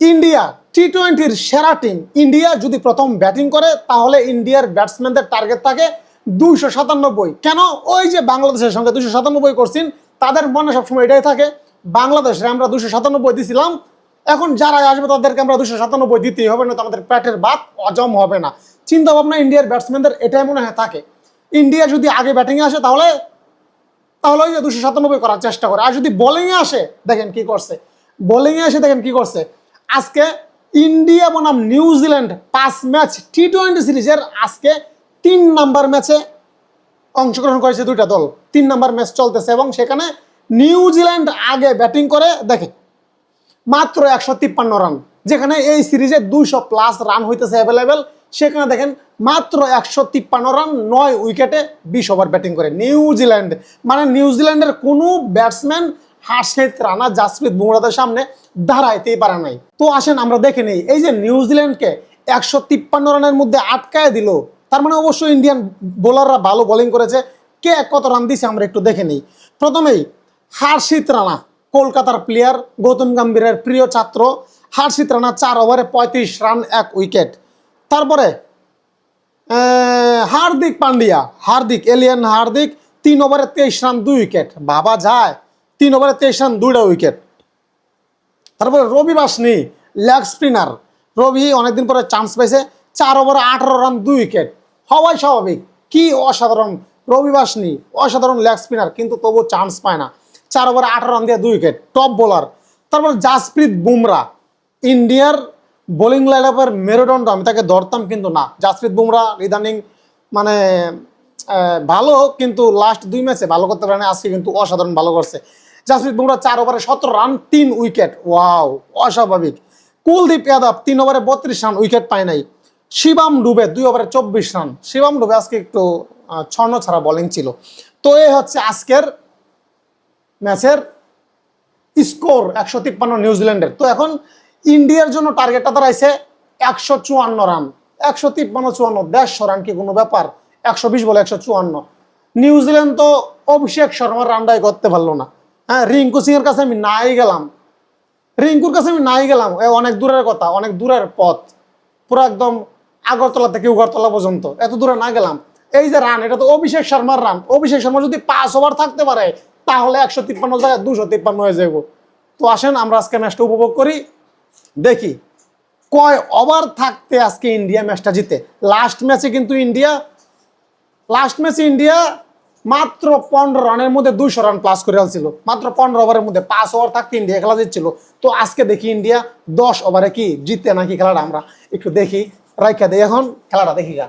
India টি টোয়েন্টির সেরা team India যদি প্রথম ব্যাটিং করে, তাহলে ইন্ডিয়ার ব্যাটসম্যানদের টার্গেট থাকে দুইশো সাতানব্বই। কেন? ওই যে বাংলাদেশের সঙ্গে দুশো সাতানব্বই করছেন, তাদের মনে সবসময় এটাই থাকে বাংলাদেশে আমরা দুশো সাতানব্বই দিছিলাম, এখন যারা আসবে তাদেরকে আমরা দুশো সাতানব্বই দিতেই হবে না তো আমাদের প্যাটের ভাত হজম হবে না। চিন্তা ভাবনা ইন্ডিয়ার ব্যাটসম্যানদের এটাই মনে হয় থাকে। ইন্ডিয়া যদি আগে ব্যাটিংয়ে আসে, তাহলে তাহলে ওই যে দুশো সাতানব্বই করার চেষ্টা করে। আর যদি বোলিংয়ে আসে, দেখেন কি করছে। বোলিংয়ে এসে দেখেন কি করছে। আজকে ইন্ডিয়া বনাম নিউজিল্যান্ড পাঁচ ম্যাচ টি টোয়েন্টি সিরিজের আজকে তিন নাম্বার ম্যাচে অংশগ্রহণ করেছে দুইটা দল। তিন নাম্বার ম্যাচ চলতেছে এবং সেখানে নিউজিল্যান্ড আগে ব্যাটিং করে, দেখে, মাত্র একশো তিপ্পান্ন রান, যেখানে এই সিরিজে দুইশো প্লাস রান হইতেছে অ্যাভেলেবেল সেখানে দেখেন, মাত্র একশো তিপ্পান্ন রান, নয় উইকেটে বিশ ওভার ব্যাটিং করে নিউজিল্যান্ড মানে নিউজিল্যান্ডের কোনো ব্যাটসম্যান হাসিত রানা জাসপ্রীত বুমরাদের সামনে দাঁড়াইতেই পারে নাই। তো আসেন আমরা দেখে নেই, এই যে নিউজিল্যান্ডকে একশো তিপ্পান্ন রানের মধ্যে আটকায় দিল, তার মানে অবশ্যই ইন্ডিয়ান বোলাররা ভালো বোলিং করেছে। কে কত রান দিছে আমরা একটু দেখে নিই। প্রথমেই হার্ষিত রানা, কলকাতার প্লেয়ার গৌতম গম্ভীরের প্রিয় ছাত্র। হার্ষিত রানা চার ওভারে পঁয়ত্রিশ রান, এক উইকেট। তারপরে হার্দিক পান্ডিয়া, হার্দিক, এলিয়ান হার্দিক, তিন ওভারে তেইশ রান, দুই উইকেট। বাবা যায় তিন ওভারে তেইশ রান, দুইটা উইকেট। তারপরে রবি বাসনি, লেগ স্পিনার। রবি অনেকদিন পরে চান্স পাইছে, চার ওভারে আঠারো রান, দুই উইকেট। হওয়াই স্বাভাবিক। কি অসাধারণ। রবি বাসনি, অসাধারণ লেগ স্পিনার, কিন্তু তবু চান্স পায় না। চার ওভারে আঠারো রান দিয়ে দুই উইকেট টপ বোলার তারপর জাসপ্রীত বুমরা, ইন্ডিয়ার বোলিং লাইন আপের মেরুদণ্ড। আমি তাকে ধরতাম কিন্তু না। জাসপ্রীত বুমরা, ইদানিং মানে ভালো, কিন্তু লাস্ট দুই ম্যাচে ভালো করতে পারে আজকে কিন্তু অসাধারণ ভালো করছে। জাসপ্রীত বুমরা চার ওভারে সতেরো রান, তিন উইকেট। ওয়াও, অস্বাভাবিক। কুলদীপ যাদব তিন ওভারে বত্রিশ রান, উইকেট পায় নাই। শিবাম ডুবে দুই ওভারে চব্বিশ রান। শিবাম ডুবে আজকে একটু ছন্ন ছাড়া বোলিং ছিল। তো এই হচ্ছে আজকের ম্যাচের স্কোর, একশো তিপ্পান্ন নিউজিল্যান্ডের। তো এখন ইন্ডিয়ার জন্য টার্গেটটা দাঁড়াইছে একশো চুয়ান্ন রান। একশো তিপ্পান্ন, চুয়ান্ন, দেড়শো রান কি কোনো ব্যাপার? একশো বিশ বলে একশো চুয়ান্ন। নিউজিল্যান্ড তো অভিষেক শর্মার রানটাই করতে পারল না। হ্যাঁ রিঙ্কু সিং এর কাছে আমি নাই গেলাম। রিঙ্কুর কাছে আমি নাই গেলাম। এ অনেক দূরের কথা, অনেক দূরের পথ। পুরো একদম আগরতলা থেকে উগরতলা পর্যন্ত। এত দূরে না গেলাম। এই যে রান, এটা তো অভিষেক শর্মার রান। অভিষেক শর্মা যদি পাঁচ ওভার থাকতে পারে, তাহলে একশো তিপ্পান্ন জায়গায় দুশো তিপ্পান্ন হয়ে যাব। তো আসেন, আমরা আজকে ম্যাচটা উপভোগ করি। দেখি, কয় ওভার থাকতে আজকে ইন্ডিয়া ম্যাচটা জিতে? লাস্ট ম্যাচে কিন্তু ইন্ডিয়া, লাস্ট ম্যাচে ইন্ডিয়া মাত্র পনেরো রানের মধ্যে দুইশো রান প্লাস করে ফেলছিল। মাত্র পনেরো ওভারের মধ্যে পাঁচ ওভার থাকতে ইন্ডিয়া খেলা জিতছিল। তো আজকে দেখি ইন্ডিয়া দশ ওভারে কি জিততে নাকি খেলাটা আমরা একটু দেখি, রাইখা দিই এখন, খেলাটা দেখি গা।